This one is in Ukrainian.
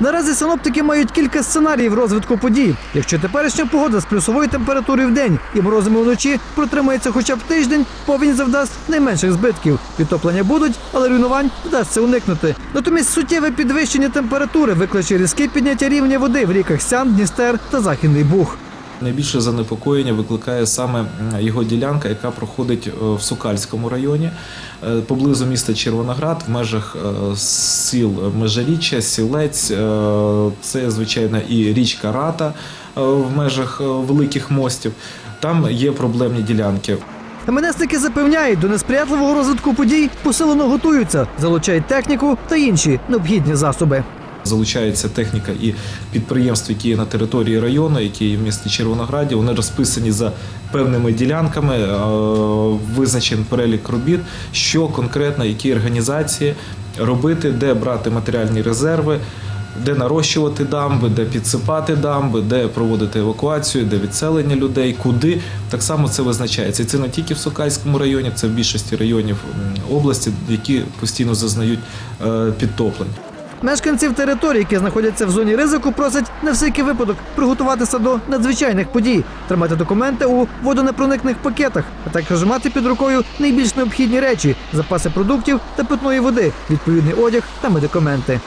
Наразі синоптики мають кілька сценаріїв розвитку подій. Якщо теперішня погода з плюсовою температурою в день і морозами вночі протримається хоча б тиждень, повінь завдасть найменших збитків. Підтоплення будуть, але руйнувань вдасться уникнути. Натомість суттєве підвищення температури викличе різке підняття рівня води в ріках Сян, Дністер та Західний Буг. Найбільше занепокоєння викликає саме його ділянка, яка проходить е, в Сокальському районі, е, поблизу міста Червоноград, в межах е, сіл Межаріччя, Сілець. Це, звичайно, і річка Рата в межах великих мостів. Там є проблемні ділянки. МНСники запевняють, до несприятливого розвитку подій посилено готуються, залучають техніку та інші необхідні засоби. Залучається техніка і підприємств, які є на території району, які є в місті Червонограді. Вони розписані за певними ділянками, е, визначений перелік робіт, що конкретно які організації робити, де брати матеріальні резерви. Де нарощувати дамби, де підсипати дамби, де проводити евакуацію, де відселення людей, куди так само це визначається. І це не тільки в Сокальському районі, це в більшості районів області, які постійно зазнають е, підтоплень. Мешканців територій, які знаходяться в зоні ризику, просять на всякий випадок приготуватися до надзвичайних подій, тримати документи у водонепроникних пакетах, а також мати під рукою найбільш необхідні речі, запаси продуктів та питної води, відповідний одяг та медикаменти.